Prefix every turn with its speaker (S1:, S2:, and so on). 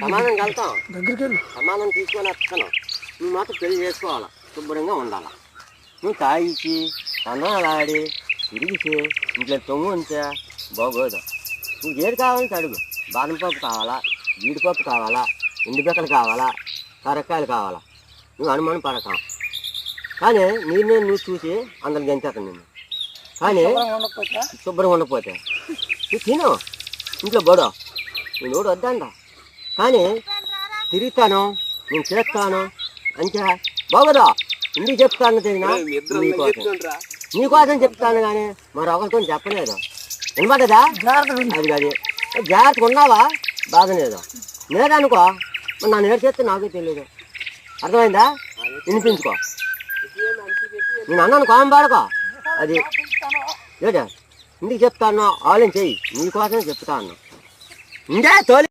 S1: సమానం కలుతాం.
S2: దగ్గరికి
S1: సమానం తీసుకొని వస్తాను. నువ్వు మాత్రం పెళ్ళి చేసుకోవాలి? శుభ్రంగా ఉండాలి? నువ్వు తాగిచ్చి అన్నాలు ఆడి తిరిగిసి ఇంట్లో తొంగు ఉంటే బాగోదు. నువ్వు ఏది కావాలంటే అడుగు. బాదం పప్పు కావాలా? జీడిపప్పు కావాలా? ఎండుపెక్కలు కావాలా? కరక్కాయలు కావాలా? నువ్వు అనుమానం పడక. కానీ నేను నేను నువ్వు చూసి అందరికి గంచేస్తాను నేను కానీ శుభ్రంగా ఉండకపోతే? నువ్వు తిను. ఇంట్లో బడో నేను కూడా వద్దంట. కానీ తిరుగుతాను నేను చేస్తాను అంతే బాగోదా ఇంటికి చెప్తాను తెగిన నీకోసం నీకోసం చెప్తాను కానీ మరి ఒకరితో చెప్పలేదు. వినపడ్డదా
S2: జాగ్రత్తగా ఉండు.
S1: అది కాదు జాగ్రత్తగా ఉన్నావా? బాధలేదు. లేదనుకో మరి నన్ను ఏడు చేస్తే నాకే తెలియదు అర్థమైందా? వినిపించుకో. నేను అన్నాను కోమం పాడుకో. అది. లేదా ఇంటికి చెప్తాను ఆలోచన చెయ్యి నీకోసమే చెప్తాను. ఇంకే తోలి.